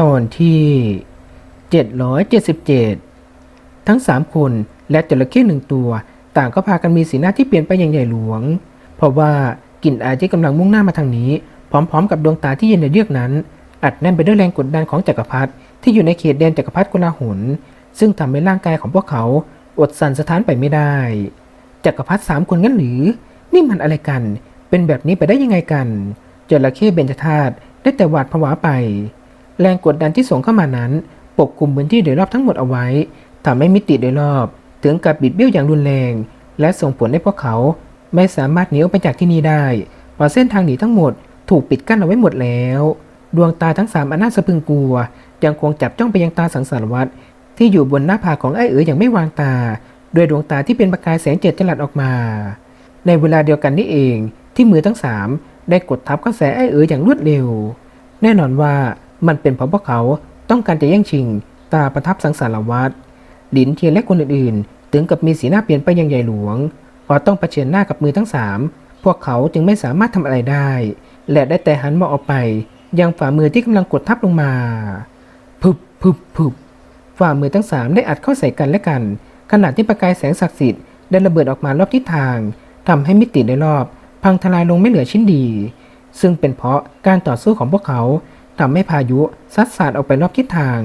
ตอนที่ 777 ทั้งสามคนและจระเข้หนึ่งตัว ต่างก็พากันมีสีหน้าที่เปลี่ยนไปอย่างใหญ่หลวง เพราะว่ากลิ่นอายที่กำลังมุ่งหน้ามาทางนี้ พร้อมๆ กับดวงตาที่เย็นเยือกนั้น อัดแน่นไปด้วยแรงกดดันของจักรพรรดิที่อยู่ในเขตแดนจักรพรรดิกุลาหุนซึ่งทำให้ร่างกายของพวกเขาอดสั่นสะท้านไปไม่ได้ จักรพรรดิสามคนงั้นหรือ นี่มันอะไรกัน เป็นแบบนี้ไปได้ยังไงกันจระเข้เบญจธาตุได้แต่หวาดผวาไป แรงกดดันที่ส่งเข้ามานั้นปกคลุมพื้นที่โดยรอบทั้งหมดเอาไว้ทำให้มิติโดยรอบ ถึงกับบิดเบี้ยวอย่างรุนแรง และส่งผลให้พวกเขาไม่สามารถหนีออกไปจากที่นี่ได้เพราะเส้นทางหนีทั้งหมดถูกปิดกั้นเอาไว้หมดแล้ว ดวงตาทั้งสามอันน่าสะพรึงกลัว ยังคงจับจ้องไปยังตาสังสารวัตรที่อยู่บนหน้าผากของไอ้เอ๋ออย่างไม่วางตา ด้วยดวงตาที่เป็นประกายแสงเจิดจรัสออกมา ในเวลาเดียวกันนี้เองที่มือทั้งสามได้กดทับกระแสไอ้เอ๋ออย่างรวดเร็ว แน่นอนว่า มันเป็นเพราะพวกเขาต้องการจะแย่งชิงตาประทับสังสารวัตรหลินเทียนและคนอื่นๆ ถึงกับมีสีหน้าเปลี่ยนไปอย่างใหญ่หลวงพราะต้องเผชิญหน้ากับมือทั้งสามพวกเขาจึงไม่สามารถทำอะไรได้ และได้แต่หันมองออกไป ยังฝ่ามือที่กำลังกดทับลงมาพึบพึบพึบฝ่ามือทั้งสามได้อัดเข้าใส่กันและกัน ขณะที่ประกายแสงศักดิ์สิทธิ์ได้ระเบิดออกมารอบทิศทางทำให้มิติในรอบ พังทลายลงไม่เหลือชิ้นดี ซึ่งเป็นเพราะการต่อสู้ของพวกเขา ทำให้พายุซัดสาดออกไปรอบทิศทาง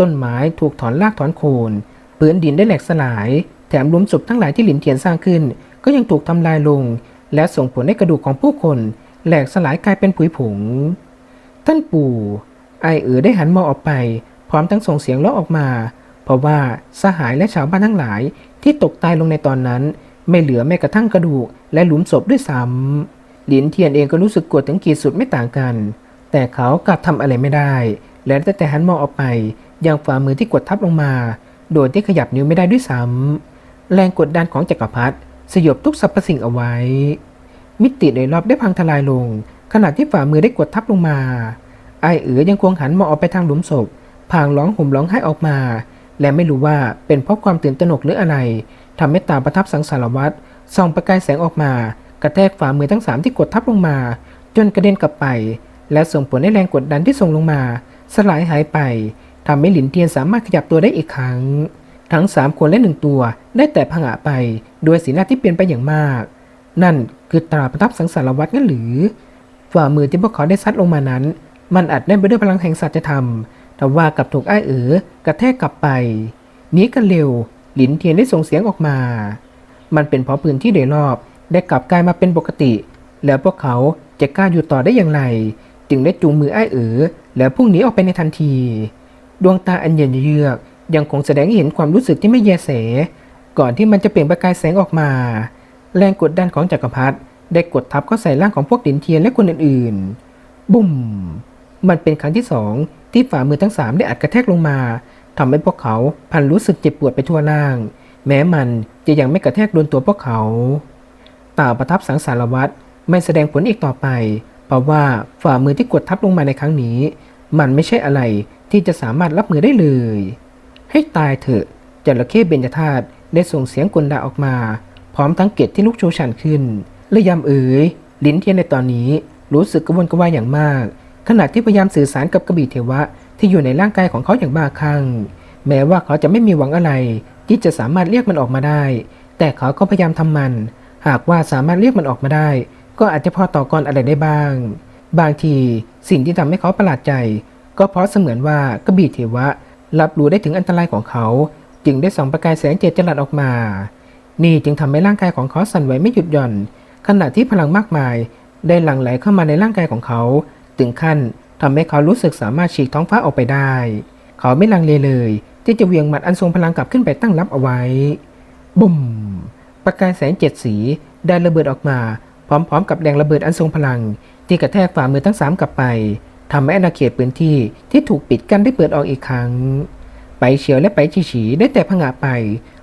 ต้นไม้ถูกถอนรากถอนโคนพื้นดินได้แหลกสลาย แถมหลุมศพทั้งหลายที่หลินเทียนสร้างขึ้น ก็ยังถูกทำลายลง และส่งผลให้กระดูกของผู้คนแหลกสลายกลายเป็นผุยผง ท่านปู่ ไอเอ๋อได้หันมองออกไป พร้อมทั้งส่งเสียงร้องออกมา เพราะว่าสหายและชาวบ้านทั้งหลายที่ตกตายลงในตอนนั้น ไม่เหลือแม้กระทั่งกระดูก และหลุมศพด้วยซ้ำหลินเทียนเองก็รู้สึกกลัวถึงขีดสุดไม่ต่างกัน แต่เขากลับทำอะไรไม่ได้ และได้แต่หันมองออกไปยังฝ่ามือที่กดทับลงมา โดยที่ขยับนิ้วไม่ได้ด้วยซ้ำแรงกดดันของจักรพรรดิสยบทุกสรรพสิ่งเอาไว้ มิติโดยรอบได้พังทลายลง ขณะที่ฝ่ามือได้กดทับลงมาไอเอ๋อยังควงหันมองออกไปทางหลุมศพพางร้องห่มร้องไห้ออกมา และไม่รู้ว่าเป็นเพราะความตื่นตระหนกหรืออะไรทำให้ตาประทับสังสารวัตรส่องประกายแสงออกมา กระแทกฝ่ามือทั้งสามที่กดทับลงมา จนกระเด็นกลับไป และส่งผลให้แรงกดดันที่ส่งลงมา สลายหายไปทำให้หลินเทียนสามารถขยับตัวได้อีกครั้ง ทั้งสามคนและหนึ่งตัวได้แต่ผงะไปด้วยสีหน้าที่เปลี่ยนไปอย่างมาก นั่นคือตราประทับสังสารวัตรงั้นหรือ ฝ่ามือที่พวกเขาได้ซัดลงมานั้น มันอัดแน่นไปด้วยพลังแห่งสัจธรรมแต่ว่ากลับถูกอ้ายเอ๋อกระแทกกลับไป นี้กันเร็ว หลินเทียนได้ส่งเสียงออกมา มันเป็นเพราะพื้นที่โดยรอบได้กลับกลายมาเป็นปกติ แล้วพวกเขาจะกล้าอยู่ต่อได้อย่างไร จึงได้จูงมืออ้ายเอ๋อแล้วพุ่งหนีออกไปในทันที ดวงตาอันเย็นเยือก ยังคงแสดงให้เห็นความรู้สึกที่ไม่แยแสก่อนที่มันจะเปล่งประกายแสงออกมา แรงกดดันของจักรพรรดิได้กดทับเข้าใส่ร่างของพวกดินเทียนและคนอื่นๆ บุ้ม มันเป็นครั้งที่สองที่ฝ่ามือทั้งสามได้อัดกระแทกลงมาทำให้พวกเขาพันรู้สึกเจ็บปวดไปทั่วร่าง แม้มันจะยังไม่กระแทกโดนตัวพวกเขา ตาประทับสังสารวัตรไม่แสดงผลอีกต่อไป เพราะว่าฝ่ามือที่กดทับลงมาในครั้งนี้ มันไม่ใช่อะไรที่จะสามารถรับมือได้เลย ให้ตายเถอะจระเข้เบญจธาตุได้ส่งเสียงกลดาออกมา พร้อมทั้งเกตที่ลุกโชว์ชันขึ้นและยำเอ๋ยลิ้นเทียนในตอนนี้รู้สึกกระวนกระวายอย่างมาก ขณะที่พยายามสื่อสารกับกระบี่เทวะที่อยู่ในร่างกายของเขาอย่างบ้าคลั่งแม้ว่าเขาจะไม่มีหวังอะไร ที่จะสามารถเรียกมันออกมาได้ แต่เขาก็พยายามทำมัน หากว่าสามารถเรียกมันออกมาได้ ก็อาจจะพอต่อกรอะไรได้บ้าง บางทีสิ่งที่ทำให้เขาประหลาดใจ ก็เพราะเสมือนว่ากระบี่เทวะ รับรู้ได้ถึงอันตรายของเขา จึงได้ส่องประกายแสงเจ็ดจรัสออกมา นี่จึงทำให้ร่างกายของเขาสั่นไหวไม่หยุดหย่อน ขณะที่พลังมากมาย ได้หลั่งไหลเข้ามาในร่างกายของเขา ถึงขั้นทำให้เขารู้สึกสามารถฉีกท้องฟ้าออกไปได้ เขาไม่ลังเลเลย ที่จะเวียงหมัดอันทรงพลังกลับขึ้นไปตั้งรับเอาไว้บุ่มประกายแสงเจ็ดสีได้ระเบิดออกมา พร้อมๆ กับแรงระเบิดอันทรงพลัง ที่กระแทกฝ่ามือทั้งสามกลับไปทำให้อาณาเขตพื้นที่ที่ถูกปิดกั้นได้เปิดออกอีกครั้ง ไปเฉียวและไปจีฉีได้แต่ผงะไป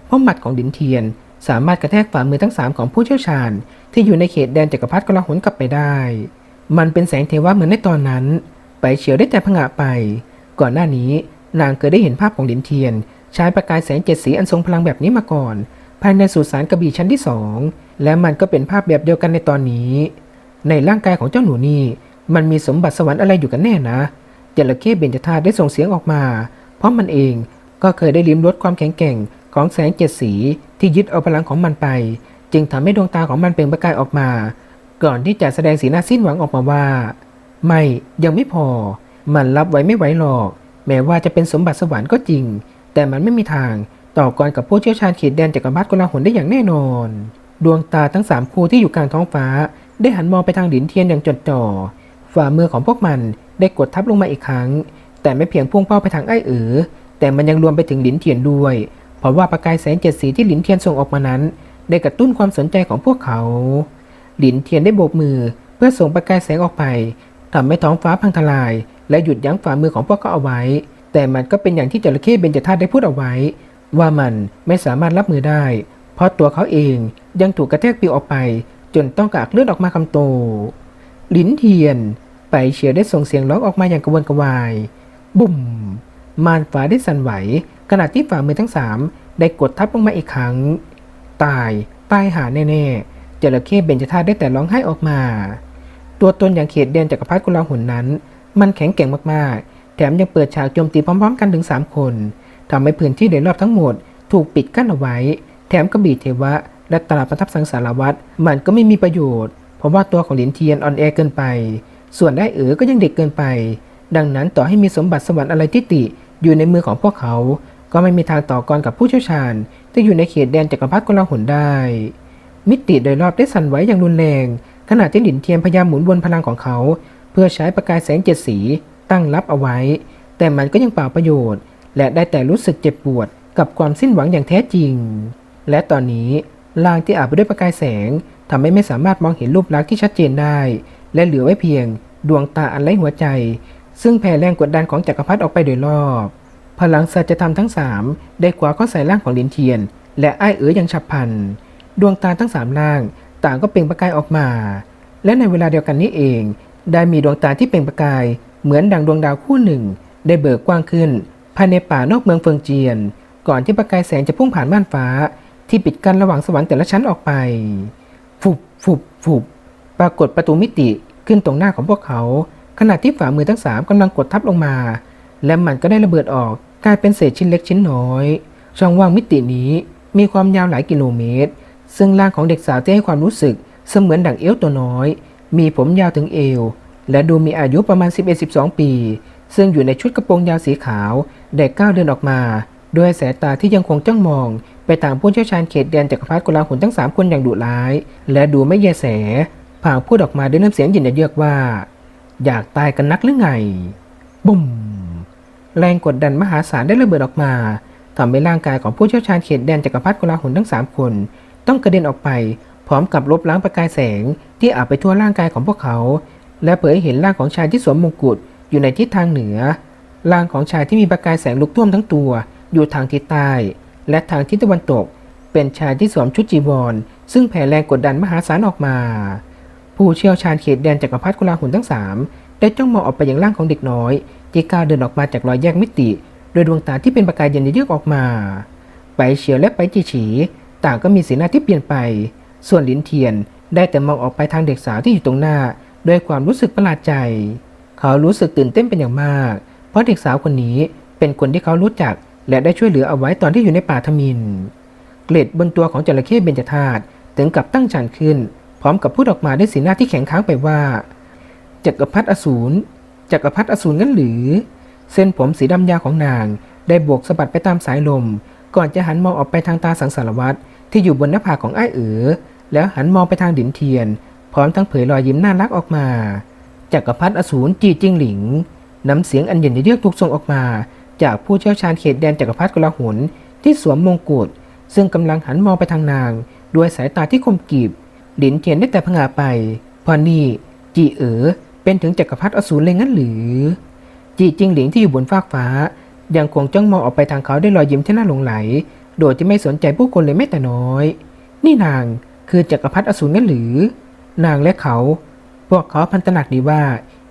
เพราะหมัดของดินเทียน สามารถกระแทกฝ่ามือทั้งสามของผู้เชี่ยวชาญ ที่อยู่ในเขตแดนจักรพรรดิกลาหนกลับไปได้ มันเป็นแสงเทวะเหมือนในตอนนั้น ไปเฉียวได้แต่ผงะไป ก่อนหน้านี้นางเคยได้เห็นภาพของดินเทียน ใช้ประกายแสงเจ็ดสีอันทรงพลังแบบนี้มาก่อน ภายในสุสานกระบี่ชั้นที่สอง และมันก็เป็นภาพแบบเดียวกันในตอนนี้ ในร่างกายของเจ้าหนูนี่ มันมีสมบัติสวรรค์อะไรอยู่กันแน่นะจระเข้เบญจธาตุได้ส่งเสียงออกมา เพราะมันเองก็เคยได้ลิ้มรสความแข็งแกร่งของแสงเจ็ดสีที่ยึดเอาพลังของมันไป จึงทำให้ดวงตาของมันเปล่งประกายออกมา ก่อนที่จะแสดงสีหน้าสิ้นหวังออกมาว่า ไม่ยังไม่พอ มันรับไว้ไม่ไหวหรอก แม้ว่าจะเป็นสมบัติสวรรค์ก็จริง แต่มันไม่มีทางต่อกรกับผู้เชี่ยวชาญเขตแดนจักรพรรดิกลาหนได้อย่างแน่นอน ดวงตาทั้งสามคู่ที่อยู่กลางท้องฟ้า ได้หันมองไปทางดินเทียนอย่างจดจ่อ ฝ่ามือของพวกมันได้กดทับลงมาอีกครั้ง แต่ไม่เพียงพุ่งเป้าไปทางไอ้เอ๋อแต่มันยังรวมไปถึงหลินเทียนด้วย เพราะว่าประกายแสงเจ็ดสีที่หลินเทียนส่งออกมานั้น ได้กระตุ้นความสนใจของพวกเขาหลินเทียนได้โบกมือเพื่อส่งประกายแสงออกไปทำให้ท้องฟ้าพังทลาย และหยุดยั้งฝ่ามือของพวกเขาเอาไว้ แต่มันก็เป็นอย่างที่จระเข้เบญจธาตุได้พูดเอาไว้ ว่ามันไม่สามารถรับมือได้ เพราะตัวเขาเอง ยังถูกกระแทกปลิวออกไป จนต้องกากเลือดออกมาคำโต หลินเทียน ไปเฉียวได้ส่งเสียงร้องออกมาอย่างกระวนกระวาย บุ่ม มารฟ้าได้สั่นไหว ขณะที่ฝ่ามือทั้งสามได้กดทับลงมาอีกครั้ง ตาย ตายหาแน่ๆจระเข้เบญจธาตุได้แต่ร้องไห้ออกมา ตัวตนอย่างเขตแดนจักรพรรดิกุลาหุนนั้น มันแข็งแกร่งมากๆ แถมยังเปิดฉากโจมตีพร้อม ๆ กันถึง 3 คนทำให้พื้นที่โดยรอบทั้งหมด ถูกปิดกั้นเอาไว้ แถมกระบี่เทวะ และตลาดประทับสังสารวัตรมันก็ไม่มีประโยชน์ เพราะว่าตัวของหลินเทียนอ่อนแอเกินไป ส่วนได้เอ๋อก็ยังเด็กเกินไป ดังนั้นต่อให้มีสมบัติสวรรค์อะไรที่ติ อยู่ในมือของพวกเขา ก็ไม่มีทางต่อกรกับผู้เชี่ยวชาญ ที่อยู่ในเขตแดนจักรพรรดิกลาหุนได้ มิติโดยรอบได้สั่นไหวอย่างรุนแรง ขณะที่หลินเทียนพยายามหมุนวนพลังของเขา เพื่อใช้ประกายแสงเจ็ดสี ตั้งรับเอาไว้ แต่มันก็ยังเปล่าประโยชน์ และได้แต่รู้สึกเจ็บปวดกับความสิ้นหวังอย่างแท้จริง และตอนนี้ ลางที่อาบไปด้วยประกายแสงทำให้ไม่สามารถมองเห็นรูปลักษณ์ที่ชัดเจนได้ และเหลือไว้เพียง ดวงตาอันไร้หัวใจ ซึ่งแผ่แรงกดดันของจักรพรรดิออกไปโดยรอบ พลังสัจธรรมทั้งสามได้กวาเข้าใส่ร่างของลินเทียน และไอ้เอ๋ออย่างฉับพลัน ดวงตาทั้งสามล่าง ต่างก็เปล่งประกายออกมา และในเวลาเดียวกันนี้เอง ได้มีดวงตาที่เปล่งประกาย เหมือนดังดวงดาวคู่หนึ่ง ได้เบิกกว้างขึ้นภายในป่านอกเมืองเฟิงเจียน ก่อนที่ประกายแสงจะพุ่งผ่านม่านฟ้า ที่ปิดกั้นระหว่างสวรรค์แต่ละชั้นออกไป ฟุบฟุบฟุบปรากฏประตูมิติขึ้นตรงหน้าของพวกเขา ขณะที่ฝ่ามือทั้งสามกำลังกดทับลงมา และมันก็ได้ระเบิดออกกลายเป็นเศษชิ้นเล็กชิ้นน้อย ช่องว่างมิตินี้มีความยาวหลายกิโลเมตร ซึ่งร่างของเด็กสาวที่ให้ความรู้สึกเสมือนดั่งเอลตัวน้อย มีผมยาวถึงเอว และดูมีอายุประมาณ 11-12 ปี ซึ่งอยู่ในชุดกระโปรงยาวสีขาว เด็กก้าวเดินออกมา ด้วยสายตาที่ยังคงจ้องมอง ไปทางผู้เชี่ยวชาญเขตแดนจักรพรรดิกุลาหุนทั้งสามคนอย่างดุร้าย และดูไม่แยแสผางพูดออกมาด้วยน้ำเสียงหยินเยือกว่า อยากตายกันนักหรือไง บุ้มแรงกดดันมหาศาลได้ระเบิดออกมาทำให้ร่างกายของผู้เชี่ยวชาญเขตแดนจักรพรรดิกุลาหุนทั้งสามคน ต้องกระเด็นออกไป พร้อมกับลบล้างประกายแสงที่อาบไปทั่วร่างกายของพวกเขา และเผยให้เห็นร่างของชายที่สวมมงกุฎอยู่ในทิศทางเหนือร่างของชายที่มีประกายแสงลุกท่วมทั้งตัว อยู่ทางทิศใต้ และทางทิศตะวันตก เป็นชายที่สวมชุดจีวร ซึ่งแผ่แรงกดดันมหาศาลออกมา ผู้เชี่ยวชาญเขตแดนจักรพรรดิกุลาหุนทั้งสามได้จ้องมองออกไปยังร่างของเด็กน้อยที่ก้าวเดินออกมาจากรอยแยกมิติ โดยดวงตาที่เป็นประกายเย็นเยือกออกมา ไปเฉียวและไปจีฉีต่างก็มีสีหน้าที่เปลี่ยนไป ส่วนลินเทียนได้แต่มองออกไปทางเด็กสาวที่อยู่ตรงหน้า ด้วยความรู้สึกประหลาดใจ เขารู้สึกตื่นเต้นเป็นอย่างมาก เพราะเด็กสาวคนนี้เป็นคนที่เขารู้จัก และได้ช่วยเหลือเอาไว้ตอนที่อยู่ในป่าทมิน เกล็ดบนตัวของจระเข้เบญจธาตุถึงกับตั้งฉันขึ้น พร้อมกับพูดออกมาด้วยสีหน้าที่แข็งค้างไปว่าจักรพรรดิอสูรจักรพรรดิอสูรงั้นหรือ เส้นผมสีดำยาวของนาง ได้โบกสะบัดไปตามสายลม ก่อนจะหันมองออกไปทางตาสังสารวัตรที่อยู่บนหน้าผากของไอ้เอ๋อแล้วหันมองไปทางดินเทียน พร้อมทั้งเผยรอยยิ้มน่ารักออกมาจักรพรรดิอสูรจีจิงหลิงน้ำเสียงอันเย็นเยือกถูกส่งออกมา จากผู้เชี่ยวชาญเขตแดนจักรพรรดิกลาหุนที่สวมมงกุฎซึ่งกำลังหันมองไปทางนาง ด้วยสายตาที่คมกรีบหลินเทียนได้แต่พงาไป พอนี่จีเอ๋อเป็นถึงจักรพรรดิอสูรเลยงั้นหรือ จีจิงหลิงที่อยู่บนฟากฟ้า ยังคงจ้องมองออกไปทางเขาด้วยรอยยิ้มที่น่าหลงไหล โดยที่ไม่สนใจผู้คนเลยแม้แต่น้อย นี่นางคือจักรพรรดิอสูรงั้นหรือ นางและเขา พวกเขาพันตระหนักดีว่า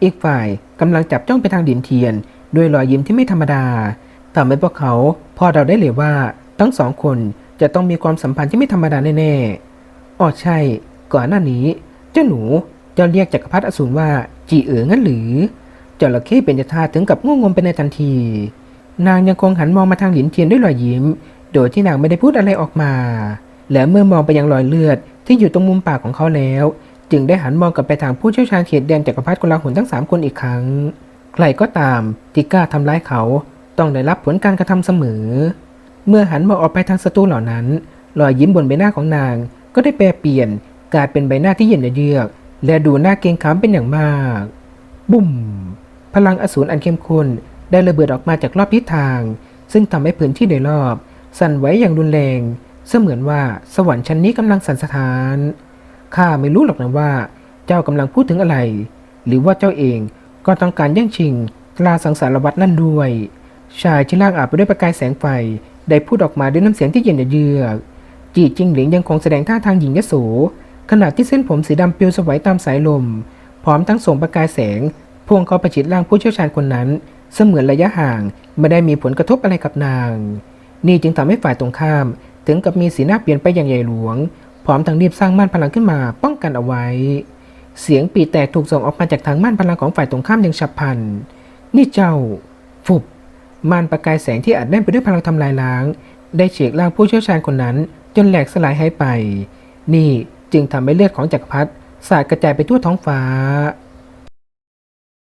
อีกฝ่ายกำลังจับจ้องไปทางดินเทียน ด้วยรอยยิ้มที่ไม่ธรรมดาทำให้พวกเขาพอเราได้เลยว่าทั้งสองคนจะต้องมีความสัมพันธ์ที่ไม่ธรรมดาแน่ๆอ๋อใช่ ก่อนหน้านี้ เจ้าหนูจ้าเรียกจักรพรรดิอสูรว่าจีเอ๋องั้นหรือจระเข้เป็นยท่าถึงกับง่วงงมไปในทันที นางยังคงหันมองมาทางหลินเทียนด้วยรอยยิ้ม โดยที่นางไม่ได้พูดอะไรออกมา และเมื่อมองไปยังรอยเลือดที่อยู่ตรงมุมปากของเขาแล้ว จึงได้หันมองกลับไปทางผู้เชี่ยวชาญเขตแดนจักรพรรดิกุลาหุนทั้งสามคนอีกครั้ง ใครก็ตามที่กล้าทำร้ายเขาต้องได้รับผลการกระทำเสมอ เมื่อหันมองออกไปทางศัตรูเหล่านั้น รอยยิ้มบนใบหน้าของนางก็ได้แปรเปลี่ยนกลายเป็นใบหน้าที่เย็นเยือก และดูน่าเกรงขามเป็นอย่างมาก บุ่มพลังอสูรอันเข้มข้นได้ระเบิดออกมาจากรอบทิศทาง ซึ่งทำให้พื้นที่โดยรอบ สั่นไหวอย่างรุนแรง เสมือนว่าสวรรค์ชั้นนี้กำลังสั่นสะท้าน ข้าไม่รู้หรอกนะว่า เจ้ากำลังพูดถึงอะไร หรือว่าเจ้าเอง ก็ต้องการแย่งชิงตราสังสารวัตรนั่นด้วย ชายที่ลากอาบไปด้วยประกายแสงไฟ ได้พูดออกมาด้วยน้ำเสียงที่เย็นเยือก จีจิงหลิงยังคงแสดงท่าทางหญิงยโส ขณะที่เส้นผมสีดำปลิวสวัยตามสายลม พร้อมทั้งส่งประกายแสงพวงเข้าประชิดร่างผู้เชี่ยวชาญคนนั้น เสมือนระยะห่างไม่ได้มีผลกระทบอะไรกับนาง นี่จึงทำให้ฝ่ายตรงข้าม ถึงกับมีสีหน้าเปลี่ยนไปอย่างใหญ่หลวง พร้อมทั้งรีบสร้างม่านพลังขึ้นมาป้องกันเอาไว้ เสียงปีแตกถูกส่งออกมาจากทางม่านพลังของฝ่ายตรงข้ามอย่างฉับพลัน นี่เจ้า ฟุบม่านประกายแสงที่อัดแน่นไปด้วยพลังทำลายล้าง ได้เฉกร่างผู้เชี่ยวชาญคนนั้น จนแหลกสลายหายไป นี่จึงทำให้เลือดของจักรพรรดิสาดกระจายไปทั่วท้องฟ้า